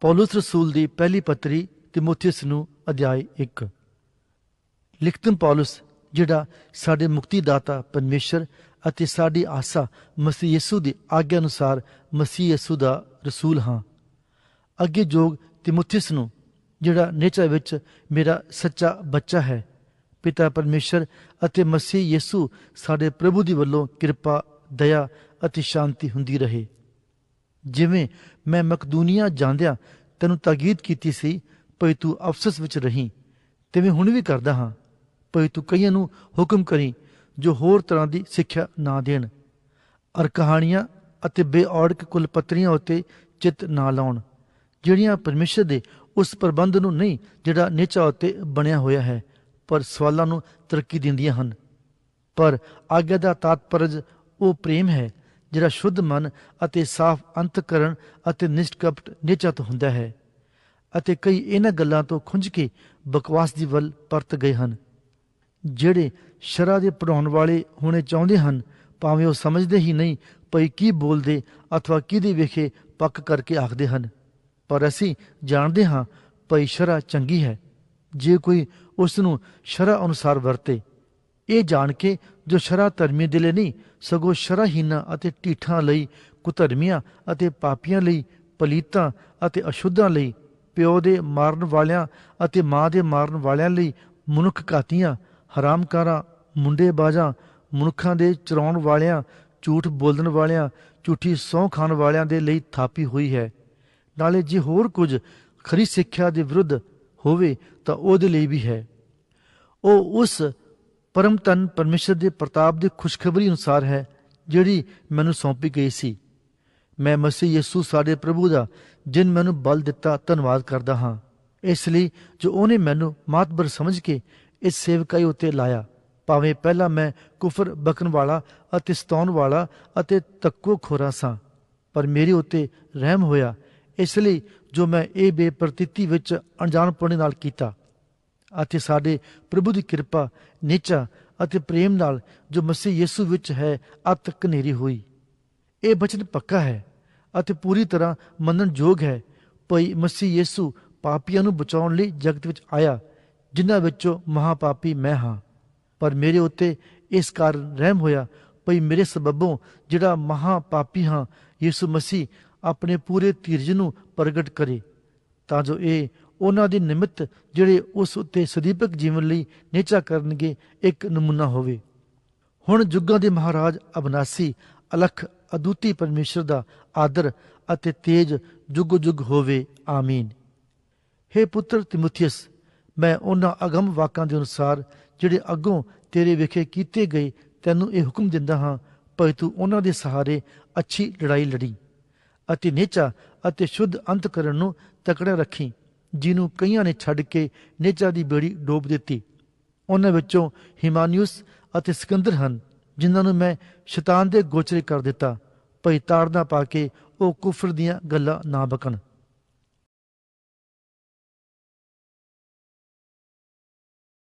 ਪੌਲਸ ਰਸੂਲ ਦੀ ਪਹਿਲੀ ਪੱਤਰੀ ਤਿਮੋਥੀਉਸ ਨੂੰ ਅਧਿਆਇ 1 ਲਿਖਤਮ ਪੌਲਸ, ਜਿਹੜਾ ਸਾਡੇ ਮੁਕਤੀਦਾਤਾ, ਪਰਮੇਸ਼ਰ ਅਤੇ ਸਾਡੀ ਆਸਾ ਮਸੀਹ ਯਿਸੂ ਦੀ ਆਗਿਆ ਅਨੁਸਾਰ ਮਸੀਹ ਯਿਸੂ ਦਾ ਰਸੂਲ ਹਾਂ। ਅੱਗੇ ਜੋਗ ਤਿਮੋਥੀਉਸ ਨੂੰ, ਜਿਹੜਾ ਨੇਚਰ ਵਿੱਚ ਮੇਰਾ ਸੱਚਾ ਬੱਚਾ ਹੈ, ਪਿਤਾ ਪਰਮੇਸ਼ਰ ਅਤੇ ਮਸੀਹ ਯਿਸੂ ਸਾਡੇ ਪ੍ਰਭੂ ਦੀ ਵੱਲੋਂ ਕਿਰਪਾ, ਦਇਆ ਅਤੇ ਸ਼ਾਂਤੀ ਹੁੰਦੀ ਰਹੇ। ਜਿਵੇਂ ਮੈਂ ਮਕਦੂਨੀਆ ਜਾਂਦਿਆਂ ਤੈਨੂੰ ਤਾਕੀਦ ਕੀਤੀ ਸੀ, ਭਈ ਤੂੰ ਅਫਸਸ ਵਿੱਚ ਰਹੀਂ। ਮੈਂ ਹੁਣ ਵੀ ਕਰਦਾ ਹਾਂ, ਭਈ ਤੂੰ ਕਈਆਂ ਨੂੰ ਹੁਕਮ ਕਰੀ, ਜੋ ਹੋਰ ਤਰ੍ਹਾਂ ਦੀ ਸਿੱਖਿਆ ਨਾ ਦੇਣ। ਅਰ ਕਹਾਣੀਆਂ ਅਤੇ ਬੇਔੜਕ ਕੁਲਪਤਰੀਆਂ ਉਤੇ ਚਿੱਤ ਨਾ ਲਾਉਣ, ਜਿਹੜੀਆਂ ਪਰਮੇਸ਼ਰ ਦੇ ਉਸ ਪ੍ਰਬੰਧ ਨੂੰ ਨਹੀਂ, ਜਿਹੜਾ ਨਿਚਾ ਉਤੇ ਬਣਿਆ ਹੋਇਆ ਹੈ, ਪਰ ਸਵਾਲਾਂ ਨੂੰ ਤਰੱਕੀ ਦਿੰਦੀਆਂ ਹਨ। ਪਰ ਆਗਿਆ ਦਾ ਤਾਤਪਰਜ ਉਹ ਪ੍ਰੇਮ ਹੈ ਜਿਹੜਾ ਸ਼ੁੱਧ ਮਨ ਅਤੇ ਸਾਫ਼ ਅੰਤਕਰਨ ਅਤੇ ਨਿਸ਼ਕਪਟ ਨਿਚਾ ਤੋਂ ਹੁੰਦਾ ਹੈ ਅਤੇ ਕਈ ਇਹਨਾਂ ਗੱਲਾਂ ਤੋਂ ਖੁੰਝ ਕੇ ਬਕਵਾਸ ਦੀ ਵੱਲ ਪਰਤ ਗਏ ਹਨ। ਜਿਹੜੇ ਸ਼ਰਾ ਦੇ ਪੜਾਉਣ ਵਾਲੇ ਹੋਣੇ ਚਾਹੁੰਦੇ ਹਨ, ਭਾਵੇਂ ਉਹ ਸਮਝਦੇ ਹੀ ਨਹੀਂ ਪਈ ਕੀ ਬੋਲਦੇ ਅਥਵਾ ਕਿਹਦੇ ਵੇਖੇ ਪੱਕ ਕਰਕੇ ਆਖਦੇ ਹਨ। ਪਰ ਅਸੀਂ ਜਾਣਦੇ ਹਾਂ ਪਈ ਸ਼ਰਾ ਚੰਗੀ ਹੈ। ਜੇ ਕੋਈ ਉਸ ਨੂੰ ਸ਼ਰਾ ਅਨੁਸਾਰ ਵਰਤੇ ਇਹ ਜਾਣ ਕੇ ਜੋ ਸ਼ਰਾ ਧਰਮੀ ਦੇ ਲਈ ਨਹੀਂ, ਸਗੋਂ ਸ਼ਰਾਹੀਨਾਂ ਅਤੇ ਢੀਠਾਂ ਲਈ, ਕੁਧਰਮੀਆਂ ਅਤੇ ਪਾਪੀਆਂ ਲਈ, ਪਲੀਤਾਂ ਅਤੇ ਅਸ਼ੁੱਧਾਂ ਲਈ, ਪਿਓ ਦੇ ਮਾਰਨ ਵਾਲਿਆਂ ਅਤੇ ਮਾਂ ਦੇ ਮਾਰਨ ਵਾਲਿਆਂ ਲਈ ਮਨੁੱਖ ਘਾਤੀਆਂ, ਹਰਾਮਕਾਰਾਂ ਮੁੰਡੇ ਬਾਜਾਂ ਮਨੁੱਖਾਂ ਦੇ ਚਰਾਉਣ ਵਾਲਿਆਂ, ਝੂਠ ਬੋਲਣ ਵਾਲਿਆਂ, ਝੂਠੀ ਸਹੁੰ ਖਾਣ ਵਾਲਿਆਂ ਦੇ ਲਈ ਥਾਪੀ ਹੋਈ ਹੈ। ਨਾਲੇ ਜੇ ਹੋਰ ਕੁਝ ਖਰੀ ਸਿੱਖਿਆ ਦੇ ਵਿਰੁੱਧ ਹੋਵੇ ਤਾਂ ਉਹਦੇ ਲਈ ਵੀ ਹੈ। ਉਹ ਉਸ ਪਰਮ ਤਨ ਪਰਮੇਸ਼ਰ ਦੇ ਪ੍ਰਤਾਪ ਦੀ ਖੁਸ਼ਖਬਰੀ ਅਨੁਸਾਰ ਹੈ, ਜਿਹੜੀ ਮੈਨੂੰ ਸੌਂਪੀ ਗਈ ਸੀ। ਮੈਂ ਮਸੀਹ ਯਿਸੂ ਸਾਡੇ ਪ੍ਰਭੂ ਦਾ, ਜਿਨ ਮੈਨੂੰ ਬਲ ਦਿੱਤਾ, ਧੰਨਵਾਦ ਕਰਦਾ ਹਾਂ। ਇਸ ਲਈ ਜੋ ਉਹਨੇ ਮੈਨੂੰ ਮਾਤਬਰ ਸਮਝ ਕੇ ਇਸ ਸੇਵਕਾਈ ਉਤੇ ਲਾਇਆ, ਭਾਵੇਂ ਪਹਿਲਾਂ ਮੈਂ ਕੁਫਰ ਬਕਨ ਵਾਲਾ ਅਤੇ ਸਤਾਉਣ ਵਾਲਾ ਅਤੇ ਤੱਕੋ ਖੋਰਾ ਸਾਂ, ਪਰ ਮੇਰੇ ਉਤੇ ਰਹਿਮ ਹੋਇਆ। ਇਸ ਲਈ ਜੋ ਮੈਂ ਇਹ ਬੇਪਰਤੀਤੀ ਵਿੱਚ ਅਣਜਾਣਪੁਣੇ ਨਾਲ ਕੀਤਾ ਅਤੇ ਸਾਡੇ ਪ੍ਰਭੂ ਦੀ ਕਿਰਪਾ, ਨਿਚਾ ਅਤੇ ਪ੍ਰੇਮ ਨਾਲ ਜੋ ਮਸੀਹ ਯਿਸੂ ਵਿੱਚ ਹੈ ਅਤ ਕਨੇਰੀ ਹੋਈ। ਇਹ ਬਚਨ ਪੱਕਾ ਹੈ ਅਤੇ ਪੂਰੀ ਤਰ੍ਹਾਂ ਮੰਨਣ ਯੋਗ ਹੈ, ਭਈ ਮਸੀਹ ਯਿਸੂ ਪਾਪੀਆਂ ਨੂੰ ਬਚਾਉਣ ਲਈ ਜਗਤ ਵਿੱਚ ਆਇਆ, ਜਿਨ੍ਹਾਂ ਵਿੱਚੋਂ ਮਹਾਪਾਪੀ ਮੈਂ ਹਾਂ। ਪਰ ਮੇਰੇ ਉੱਤੇ ਇਸ ਕਾਰਨ ਰਹਿਮ ਹੋਇਆ, ਭਈ ਮੇਰੇ ਸਬਬੋਂ ਜਿਹੜਾ ਮਹਾਪਾਪੀ ਹਾਂ, ਯਿਸੂ ਮਸੀਹ ਆਪਣੇ ਪੂਰੇ ਧੀਰਜ ਨੂੰ ਪ੍ਰਗਟ ਕਰੇ, ਤਾਂ ਜੋ ਇਹ ਉਹਨਾਂ ਦੇ ਨਿਮਿਤ ਜਿਹੜੇ ਉਸ ਉੱਤੇ ਸਦੀਪਕ ਜੀਵਨ ਲਈ ਨੇਚਾ ਕਰਨਗੇ, ਇੱਕ ਨਮੂਨਾ ਹੋਵੇ। ਹੁਣ ਜੁਗਾਂ ਦੇ ਮਹਾਰਾਜ ਅਬਨਾਸੀ, ਅਲਖ, ਅਦੁੱਤੀ ਪਰਮੇਸ਼ਰ ਦਾ ਆਦਰ ਅਤੇ ਤੇਜ ਜੁਗ ਜੁਗ ਹੋਵੇ। ਆਮੀਨ। हे ਪੁੱਤਰ ਤਿਮੋਥੀਅਸ, ਮੈਂ ਉਹਨਾਂ ਅਗਮ ਵਾਕਾਂ ਦੇ ਅਨੁਸਾਰ ਜਿਹੜੇ ਅੱਗੋਂ ਤੇਰੇ ਵਿਖੇ ਕੀਤੇ ਗਏ ਤੈਨੂੰ ਇਹ ਹੁਕਮ ਦਿੰਦਾ ਹਾਂ, ਭਈ ਤੂੰ ਉਹਨਾਂ ਦੇ ਸਹਾਰੇ ਅੱਛੀ ਲੜਾਈ ਲੜੀ ਅਤੇ ਨੇਚਾ ਅਤੇ ਸ਼ੁੱਧ ਅੰਤ ਕਰਨ ਨੂੰ ਤਕੜਾ ਰੱਖੀ। ਜਿਹਨੂੰ ਕਈਆਂ ਨੇ ਛੱਡ ਕੇ ਨੇਚਾ ਦੀ ਬੇੜੀ ਡੋਬ ਦਿੱਤੀ। ਉਹਨਾਂ ਵਿੱਚੋਂ ਹਿਮਾਨਿਉਸ ਅਤੇ ਸਿਕੰਦਰ ਹਨ, ਜਿਨ੍ਹਾਂ ਨੂੰ ਮੈਂ ਸ਼ੈਤਾਨ ਦੇ ਗੋਚਰੇ ਕਰ ਦਿੱਤਾ। ਭਈ ਤਾੜਨਾ ਪਾ ਕੇ ਉਹ ਕੁਫਰ ਦੀਆਂ ਗੱਲਾਂ ਨਾ ਬਕਣ।